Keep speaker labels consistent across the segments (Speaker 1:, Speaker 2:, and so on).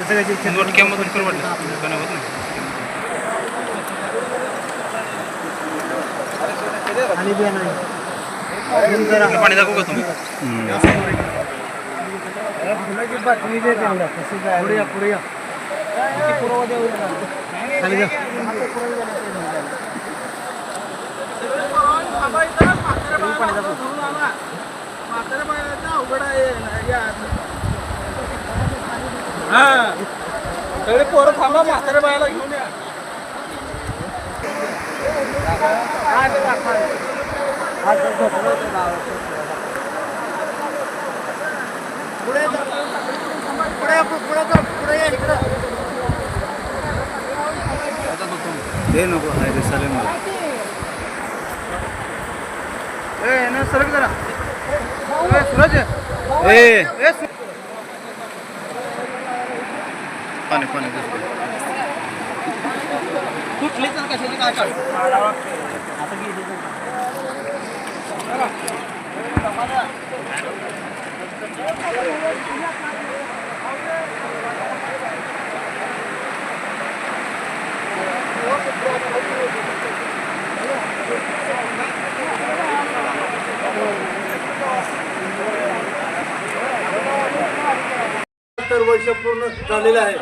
Speaker 1: नोटक्यामधून परवडलं. दुकानावर नाही. पाणी दाखवू का तुम्ही?
Speaker 2: फुलाची बाटली दे तेवढ्या जा
Speaker 3: सगळे पोरं थांबा म्हाताऱ्या बायाला घेऊन या.
Speaker 2: पुढे. पुढे पुढे पुढे या इकडं.
Speaker 1: ते नको हाय रे चालेल मला
Speaker 2: ए ना सरक जरा. ए, सूरज.
Speaker 1: ए.
Speaker 2: ए
Speaker 1: पाणी पाणी
Speaker 3: कुठली तर कशाची काय काढ
Speaker 2: सत्तर वर्ष पूर्ण झालेलं आहे.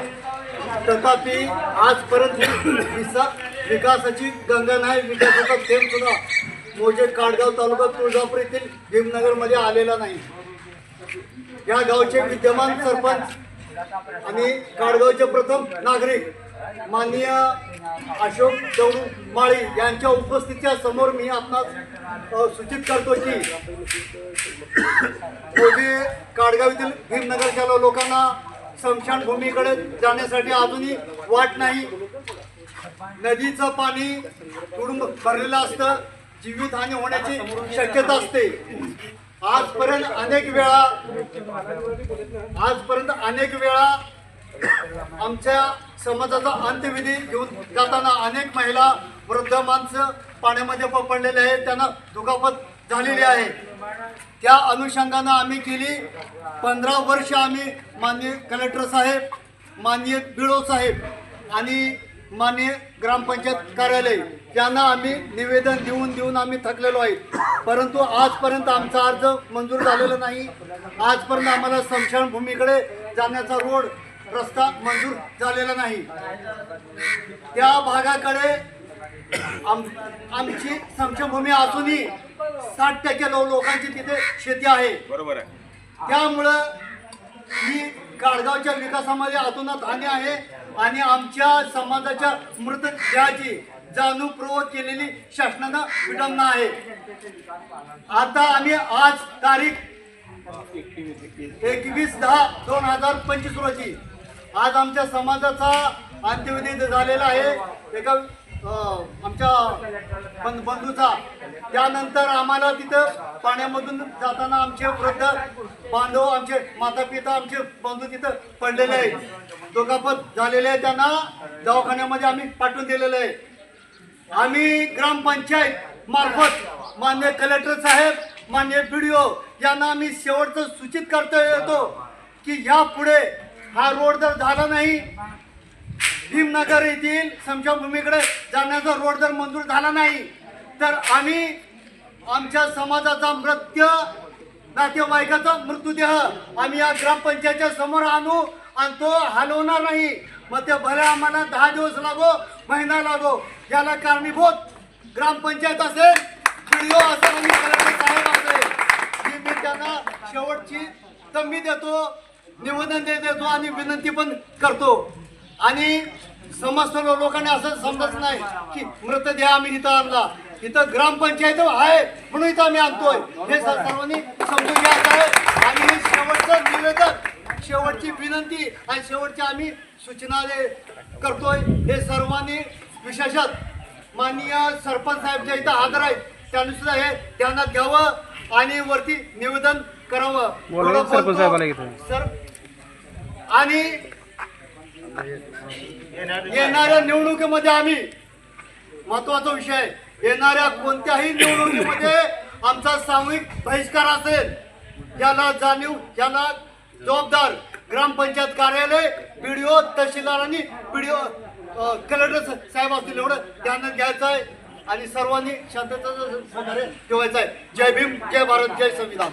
Speaker 2: तथापि आजपर्यंत विसा विकासाची गंगा नाही विकासाचा थेंब सुद्धा मोजे काडगाव तालुका तुळजापूर येथील भीमनगरमध्ये आलेला नाही. या गावचे विद्यमान सरपंच आणि काडगावचे प्रथम नागरिक माननीय अशोक चौरू माळी यांच्या उपस्थितीच्या समोर मी आपणास सूचित करतो की मोजे काडगाव येथील भीमनगरच्या लोकांना स्मशानभूमीकडे जाण्यासाठी अजूनही वाट नाही. नदीचं पाणी तुडूंब भरलेलं असतं. जीवितहानी होण्याची शक्यता असते. आजपर्यंत अनेक वेळा आजपर्यंत अनेक वेळा आमच्या समाजाचा अंत्यविधी घेऊन जाताना अनेक महिला वृद्ध माणसं पाण्यामध्ये पडलेले आहेत. त्यांना दुखापत झालेली आहे. त्या अनुषंगानं आम्ही गेली पंधरा वर्ष आम्ही माननीय कलेक्टर साहेब माननीय बिळो साहेब आणि माननीय ग्रामपंचायत कार्यालय यांना आम्ही निवेदन देऊन देऊन आम्ही थकलेलो आहे. परंतु आजपर्यंत आमचा अर्ज मंजूर झालेला नाही. आजपर्यंत आम्हाला स्मशानभूमीकडे जाण्याचा रोड रस्ता मंजूर झालेला नाही. त्या भागाकडे आम आमची स्मशानभूमी असूनही साठ टक्के लोकांची तिथे शेती आहे.
Speaker 1: बरोबर आहे.
Speaker 2: त्यामुळं ही गाडगावच्या विकासामध्ये अतोनात हानी आहे आणि आमच्या समाजाच्या मृतदेहाची जाणीवपूर्वक केलेली शासनानं विडंबना आहे. आता आम्ही आज तारीख एकवीस दहा दोन हजार पंचवीस रोजी आज आमच्या समाजाचा अंत्यविधी झालेला आहे. एका आमच्या बंद बंधूचा. त्यानंतर आम्हाला तिथं पाण्यामधून जाताना आमचे वृद्ध बांधव आमचे माता पिता आमचे बंधू तिथं पडलेले आहेत. दुखापत झालेले आहे त्यांना. दवाखान्यामध्ये आम्ही पाठवून दिलेलं आहे. आम्ही ग्रामपंचायत मार्फत मान्य कलेक्टर साहेब मान्य बीडीओ यांना आम्ही शेवटचं सूचित करता येतो की यापुढे हा रोड जर झाला नाही भीमनगर येथील समशाभूमीकडे जाण्याचा रोड जर मंजूर झाला नाही तर आम्ही आमच्या समाजाचा मृत्यू नातेवाईकाचा मृत्यूदेह आम्ही या ग्रामपंचायतच्या समोर आणू आणि तो हलवणार नाही. मग ते भले आम्हाला दहा दिवस लागो महिना लागो याला कारणीभूत ग्रामपंचायत असेल व्हिडिओ असेल आणि साहेब असेल ही मी त्यांना शेवटची तंबी देतो निवेदन दे देतो आणि विनंती पण करतो. आणि समस्त लोकांनी असं समजत नाही की मृतदेह आम्ही इथं आणला. इथं ग्रामपंचायत आहे म्हणून इथं आम्ही आणतोय. हे सर्वांनी समजून घ्यायचं आहे आणि हे शेवटचं निवेदन शेवटची विनंती आणि शेवटची आम्ही सूचना करतोय हे सर्वांनी विशेषत माननीय सरपंच साहेब जे इथं हजर आहेत त्यांनी सुद्धा हे ध्यानात घ्यावं आणि वरती निवेदन करावं. सर आणि येणाऱ्या निवडणुकीमध्ये आम्ही महत्त्वाचा विषय येणाऱ्या कोणत्याही निवडणुकीमध्ये आमचा सामूहिक बहिष्कार असेल याला जाणीव याला जबाबदार ग्रामपंचायत कार्यालय बीडीओ तहसीलदार आणि बीडीओ कलेक्टर साहेब असतील एवढं त्यांना घ्यायचं आहे आणि सर्वांनी शांततेचं ठेवायचं आहे. जय भीम जय भारत जय संविधान.